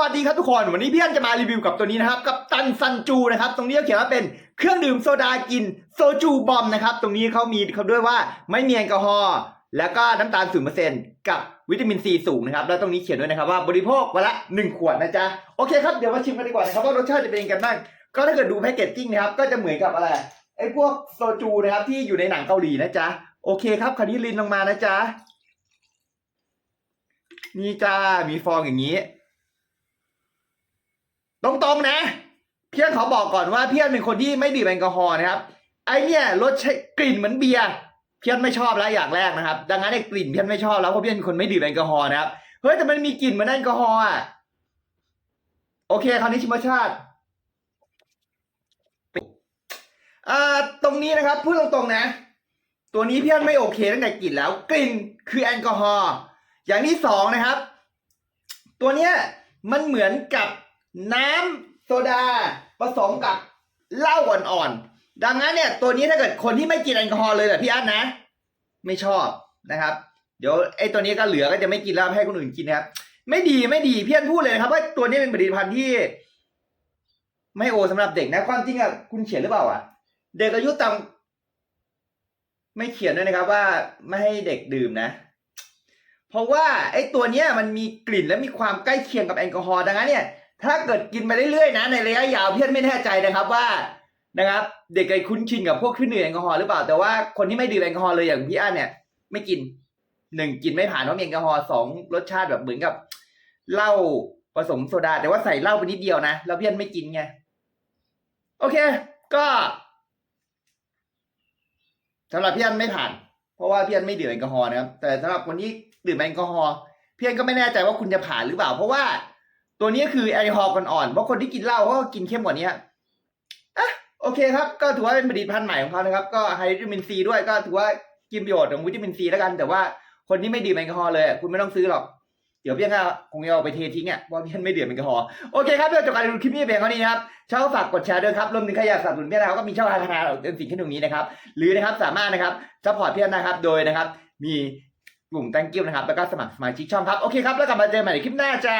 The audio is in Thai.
วัสดีครับทุกคนวันนี้พี่อันจะมารีวิวกับตัวนี้นะครับ กับตันซันจูนะครับ ตรงนี้เขาเขียนว่าเป็นเครื่องดื่มโซดากินโซจูบอมนะครับ ตรงนี้เขามีเขาด้วยว่าไม่มีแอลกอฮอล์แล้วก็น้ำตาลศูนเปอร์เซ็นต์กับวิตามินซีสูงนะครับ แล้วตรงนี้เขียนด้วยนะครับว่าบริโภควันละหนึ่งขวดนะจ๊ะ โอเคครับ เดี๋ยวมาชิมกันดีกว่านะครับว่ารสชาติจะเป็นยังไงบ้าง ก็ถ้าเกิดดูแพคเกจจิ้งนะครับ ก็จะเหมือนกับอะไร ไอ้พวกโซจูนะครับที่อยู่ในหนังเกาหลีนะจ๊ะ โอเคครับคันนี้ลินลงมานะจ๊ะ นี่จ้า มีฟองอย่างนี้ ตรงๆนะ เพี้ยนขอบอกก่อนว่าเพี้ยนเป็นคนที่ไม่ดื่มแอลกอฮอล์นะครับ ไอเนี่ยรสกลิ่นเหมือนเบียร์เพี้ยนไม่ชอบแล้วอย่างแรกนะครับ ดังนั้นไอกลิ่นเพี้ยนไม่ชอบแล้วเพราะเพี้ยนเป็นคนไม่ดื่มแอลกอฮอล์นะครับเฮ้ยแต่มันมีกลิ่นเหมือนแอลกอฮอล์อะโอเคคราวนี้ชิมรสชาติอ่าตรงนี้นะครับพูดตรงๆนะ ตัวนี้เพี้ยนไม่โอเคตั้งแต่กลิ่นแล้ว กลิ่นคือแอลกอฮอล์อย่างที่สองนะครับ ตัวเนี้ยมันเหมือนกับ น้ำโซดาผสมกับเหล้าอ่อนๆดังนั้นเนี่ยตัวนี้ถ้าเกิดคนที่ไม่กินแอลกอฮอล์เลยแบบพี่อั้นนะ ไม่ชอบนะครับ เดี๋ยวไอ้ตัวนี้ก็เหลือก็จะไม่กินแล้วให้คนอื่นกินนะครับไม่ดีไม่ดีเพี้นพูดเลยนะครับว่าตัวนี้เป็นผลิตภัณฑ์ที่ ไม่โอสำหรับเด็กนะความจริงอะคุณเขียนหรือเปล่าอะเด็กอายุต่ำไม่เขียนด้วยนะครับว่าไม่ให้เด็กดื่มนะเพราะว่าไอ้ตัวเนี้ยมันมีกลิ่นและมีความใกล้เคียงกับแอลกอฮอล์ดังนั้นเนี่ย ถ้าเกิดกินไปเรื่อยๆนะในระยะยาวเพื่อนไม่แน่ใจนะครับว่านะครับ เด็กเคยคุ้นชินกับพวกเครื่องดื่มแอลกอฮอล์หรือเปล่า แต่ว่าคนที่ไม่ดื่มแอลกอฮอล์เลยอย่างพี่อั้นเนี่ย ไม่กินหนึ่งกินไม่ผ่านเพราะมีแอลกอฮอล์สองรสชาติแบบเหมือนกับเหล้าผสมโซดา แต่ว่าใส่เหล้าไปนิดเดียวนะแล้วเพื่อนไม่กินไงโอเค ก็สำหรับพี่อันไม่ผ่าน เพราะว่าพี่อันไม่ดื่มแอลกอฮอล์นะครับ แต่สำหรับคนที่ดื่มแอลกอฮอล์พี่อันก็ไม่แน่ใจว่าคุณจะผ่านหรือเปล่า เพราะว่า ตัวนี้คือแอลกอฮอล์อ่อนๆเพราะคนที่กินเหล้าเขาก็กินเข้มกว่านี้อะโอเคครับ ก็ถือว่าเป็นผลิตภัณฑ์ใหม่ของเขานะครับ ก็ไฮวิตามินซีด้วยก็ถือว่ากินประโยชน์ของวิตามินซีแล้วกัน แต่ว่าคนที่ไม่ดื่มแอลกอฮอล์เลยคุณไม่ต้องซื้อหรอก เดี๋ยวพี่อันก็คงจะเอาไปเททิ้งอะเพราะว่าพี่อันไม่ดื่มแอลกอฮอล์โอเคครับเดี๋ยวจบการดูคลิปนี้เพียงเท่านี้นะครับชอบฝากกดแชร์ด้วยครับรวมถึงใครอยากสนับสนุนพี่อนนะครับก็มีช่องทางทางเรเป็นสิ่งที่ตรงนี้นะครับหรือนะครับสามารถนะครับซัพพอร์ตพี่นนะครับโดยนะครับมีกลุ่ม thank you นะครับแล้วก็สมัครสมาชิกช่องครับโอเคครับแล้วกลับมาเจอใหม่ในคลิปหน้าจ้า